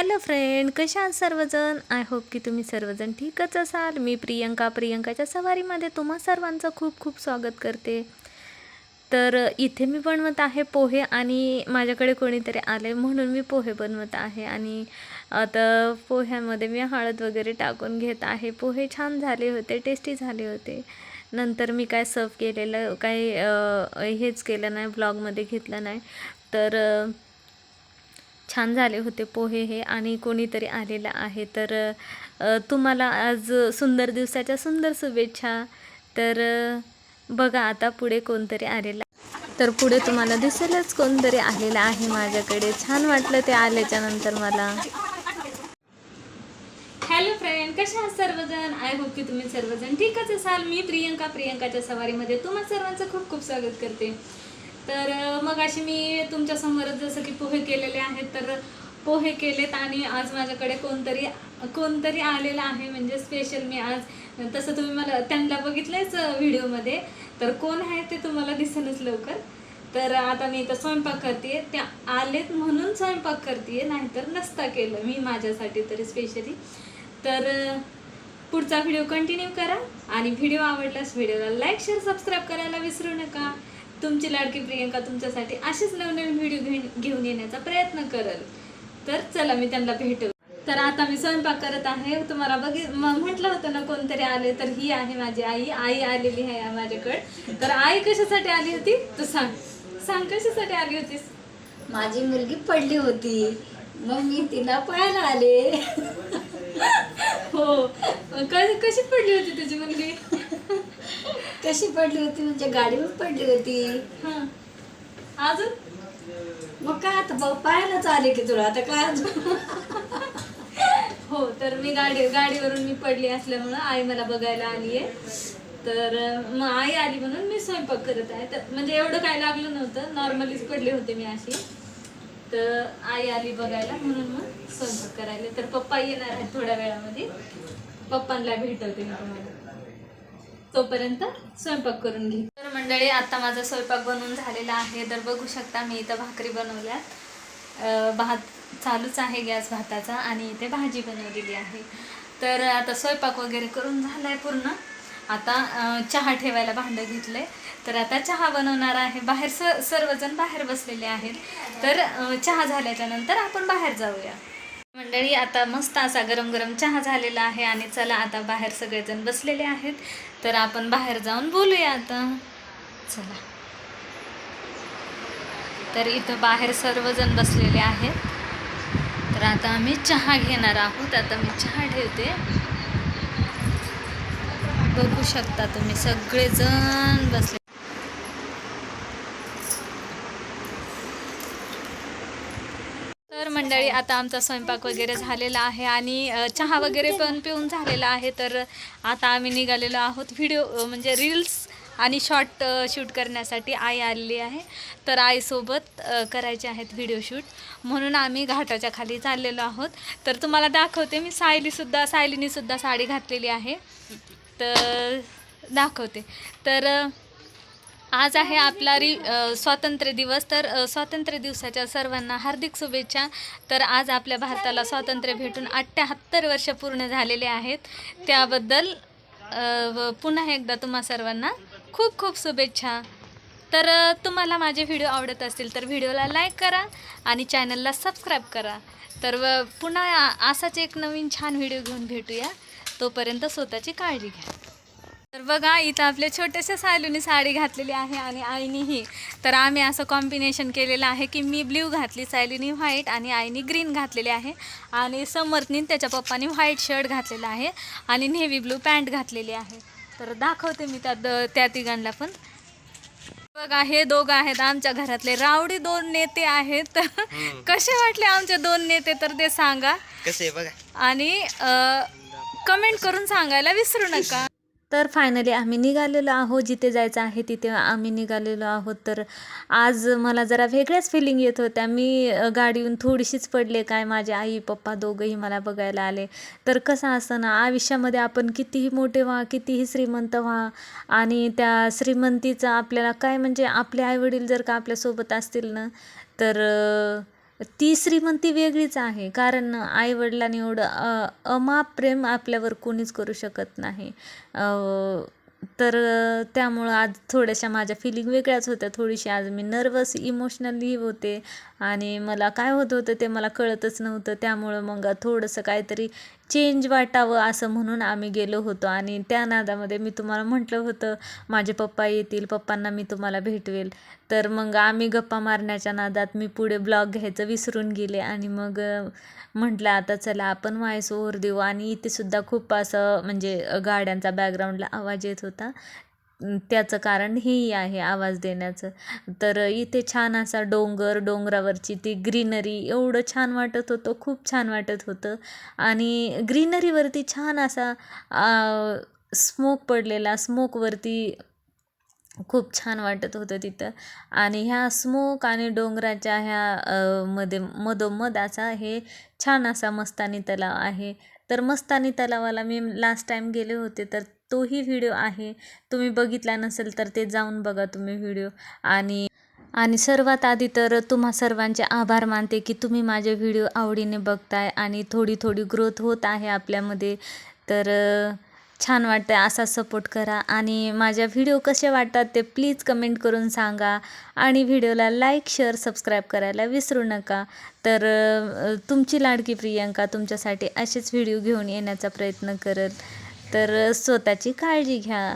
Hello friend कशा सर्वजण? I hope की तुम्ही सर्वजण ठीकच असाल. मी प्रियंका प्रियंकाच्या सवारीमध्ये तुम्हा सर्वांचं खूप खूप स्वागत करते. तर इथे मी बनवत आहे पोहे आणि माझ्याकडे कोणीतरी आले म्हणून मी पोहे बनवत आहे. आणि आता पोह्यामध्ये मी हळद वगैरे टाकून घेत आहे. पोहे छान झाले होते टेस्टी झाले होते. नंतर मी काय सर्व केलेलं काही हेच केलं नाही ब्लॉगमध्ये घेतलं नाही. तर छान झाले होते पोहे हे आणि कोणीतरी आलेलं आहे. तर तुम्हाला आज सुंदर दिवसाच्या सुंदर शुभेच्छा. तर बघा आता पुढे कोणतरी आलेलं तर पुढे तुम्हाला दिसेलच कोणतरी आलेलं आहे माझ्याकडे. छान वाटलं ते आल्याच्यानंतर मला. हॅलो फ्रेंड कशा आहात सर्वजण? आय होप की तुम्ही सर्वजण ठीकच असाल. मी प्रियंका प्रियंकाच्या सवारीमध्ये तुम्हा सर्वांचं खूप खूप स्वागत करते. तर मग अशी मी तुमच्यासमोरच जसं की पोहे केलेले आहेत तर पोहे केलेत आणि आज माझ्याकडे कोणतरी कोणतरी आलेलं आहे. म्हणजे स्पेशल मी आज तसं तुम्ही मला त्यांना बघितलंच व्हिडिओमध्ये. तर कोण आहे ते तुम्हाला दिसेलच लवकर. तर आता मी इथं स्वयंपाक करते त्या आलेत म्हणून स्वयंपाक करते नाहीतर नसता केलं मी माझ्यासाठी तरी स्पेशली तर पुढचा व्हिडिओ कंटिन्यू करा. आणि व्हिडिओ आवडल्यास व्हिडिओला लाईक शेअर सबस्क्राईब करायला विसरू नका. तुमची लाडकी प्रियंका तुमच्यासाठी असेच नवनवीन व्हिडिओ घेऊन घेऊन येण्याचा प्रयत्न करेल. तर चला मी त्यांना भेटू. तर आता मी स्वयंपाक करत आहे. तुम्हाला बघि म्हटलं होतं ना कोणतरी आले तर ही आहे माझी आई. आई आलेली आहे माझ्याकडे. तर आई कशासाठी आली होती? तू सांग. सांग कशासाठी आली होतीस? माझी मुलगी पडली होती. मग मी तिला पाहायला आले. हो. कशी पडली होती तुझी मुलगी? कशी पडली होती? म्हणजे गाडीवर पडली होती. हा. अजून? मग काय आता भाऊ पाहायलाच आले की तुला आता काय अजून? हो तर मी गाडी गाडीवरून मी पडली असल्यामुळं आई मला बघायला आली आहे तर अं, मग आई आली म्हणून मी स्वयंपाक करत आहे. तर म्हणजे एवढं काय लागलं नव्हतं. नॉर्मलीच पडली होते मी अशी. तर आई आली बघायला म्हणून मग स्वयंपाक करायला. तर पप्पा येणार आहेत थोड्या वेळामध्ये. पप्पांना भेटवते मी तुम्हाला. तोपर्यंत स्वयंपाक करून घे. तर मंडळी आता माझा स्वयंपाक बनवून झालेला आहे. तर बघू शकता मी इथं भाकरी बनवल्यात. भात चालूच आहे गॅस भाताचा आणि इथे भाजी बनवलेली आहे. तर आता स्वयंपाक वगैरे करून झालाय पूर्ण. आता चहा ठेवायला भांडं घेतलंय. तर आता चहा बनवणार आहे. बाहेर स सर्वजण बाहेर बसलेले आहेत. तर चहा झाल्याच्यानंतर आपण बाहेर जाऊया. मंडळी आता मस्त असा गरम गरम चहा झालेला आहे आणि चला आता बाहेर सगळेजण बसलेले आहेत. तर आपण बाहेर जाऊन बोलूया आता. चला. तर इथं बाहेर सर्वजण बसलेले आहेत. तर आता आम्ही चहा घेणार आहोत. आता मी चहा ठेवते. बघू शकता तुम्ही सगळेजण बसले तर मंडळी आता आमचा स्वयंपाक वगैरे झालेला आहे आणि चहा वगैरे पण पिऊन झालेला आहे. तर आता आम्ही निघालेलो आहोत व्हिडिओ म्हणजे रील्स आणि शॉर्ट शूट करण्यासाठी आई आलेली आहे. तर आईसोबत करायचे आहेत व्हिडिओ शूट. म्हणून आम्ही घाटाच्या खाली चाललेलो आहोत. तर तुम्हाला दाखवते मी सायलीसुद्धा सायलीनीसुद्धा साडी घातलेली आहे. तर दाखवते. तर आज आहे आपला रि स्वातंत्र्य दिवस. तर स्वातंत्र्य दिवसाच्या सर्वांना हार्दिक शुभेच्छा. तर आज आपल्या भारताला स्वातंत्र्य भेटून अठ्ठ्याहत्तर वर्ष पूर्ण झालेले आहेत. त्याबद्दल व पुन्हा एकदा तुम्हा सर्वांना खूप खूप शुभेच्छा. तर तुम्हाला माझे व्हिडिओ आवडत असतील तर व्हिडिओला लाईक करा आणि चॅनलला सबस्क्राईब करा. तर व पुन्हा असाच एक नवीन छान व्हिडिओ घेऊन भेटूया. तोपर्यंत स्वतःची काळजी घ्या. तर बघा इथं आपल्या छोट्याशा सायलूनी साडी घातलेली आहे आणि आईनीही. तर आम्ही असं कॉम्बिनेशन केलेलं आहे की मी ब्ल्यू घातली सायलीनी व्हाईट आणि आईनी ग्रीन घातलेले आहे. आणि समर्थनी त्याच्या पप्पानी व्हाईट शर्ट घातलेला आहे आणि नेव्ही ब्लू पॅन्ट घातलेली आहे. तर दाखवते मी त्या द- त्या तिघांना पण. बघा हे दोघं आहेत आमच्या घरातले. रावडी दोन नेते आहेत. कसे वाटले आमचे दोन नेते तर ते सांगा. कसे बघा. आणि कमेंट करून सांगायला विसरू नका. तर फायनली आम्ही निघालेलो आहोत. जिथे जायचं आहे तिथे आम्ही निघालेलो आहोत. तर आज मला जरा वेगळ्याच फिलिंग येत होत्या. मी गाडीहून थोडीशीच पडले. काय माझे आई पप्पा दोघंही मला बघायला आले. तर कसं असं ना आयुष्यामध्ये आपण कितीही मोठे व्हा कितीही श्रीमंत व्हा आणि त्या श्रीमंतीचा आपल्याला काय म्हणजे आपले आईवडील जर का आपल्यासोबत असतील ना तर ती श्रीमंती वेगळीच आहे. कारण आईवडिलांनी एवढं अ, अमाप प्रेम आपल्यावर कोणीच करू शकत नाही. तर त्यामुळं आज थोड्याशा माझ्या फिलिंग वेगळ्याच होत्या. थोडीशी आज मी नर्वस इमोशनली होते. आणि मला काय होत होतं ते मला कळतच नव्हतं. त्यामुळं मग थोडंसं काहीतरी चेंज वाटावं असं म्हणून आम्ही गेलो होतो. आणि त्या नादामध्ये मी तुम्हाला म्हटलं होतं माझे पप्पा येतील पप्पांना मी तुम्हाला भेटवेल. तर मग आम्ही गप्पा मारण्याच्या नादात मी पुढे ब्लॉग घ्यायचं विसरून गेले आणि मग म्हटलं आता चला आपण व्हॉइस ओव्हर देऊ. आणि इथे सुद्धा खूप असं म्हणजे गाड्यांचा बॅकग्राऊंडला आवाज येत होता. त्याचं कारण हेही आहे आवाज देण्याचं. तर इथे छान असा डोंगर डोंगरावरची ती ग्रीनरी एवढं छान वाटत होतं खूप छान वाटत होतं. आणि ग्रीनरीवरती छान असा स्मोक पडलेला स्मोकवरती खूप छान वाटत होतं तिथं. आणि ह्या स्मोक आणि डोंगराच्या ह्या मध्ये मधोमध असा हे छान असा मस्तानी तलाव आहे. तर मस्तानी तलावाला मी लास्ट टाईम गेले होते तर तोही व्हिडिओ आहे. तुम्ही बघितला नसेल तर ते जाऊन बघा तुम्ही व्हिडिओ. आणि आणि सर्वात आधी तर तुम्हा सर्वांचे आभार मानते की तुम्ही माझे व्हिडिओ आवडीने बघताय आणि थोडी थोडी ग्रोथ होत आहे आपल्यामध्ये. तर छान वाटतं असा सपोर्ट करा आणि माझ्या व्हिडिओ कसे वाटतात ते प्लीज कमेंट करून सांगा. आणि व्हिडिओला लाईक शेअर सबस्क्राईब करायला विसरू नका. तर तुमची लाडकी प्रियंका तुमच्यासाठी असेच व्हिडिओ घेऊन येण्याचा प्रयत्न करेल तर स्वतःची काळजी घ्या.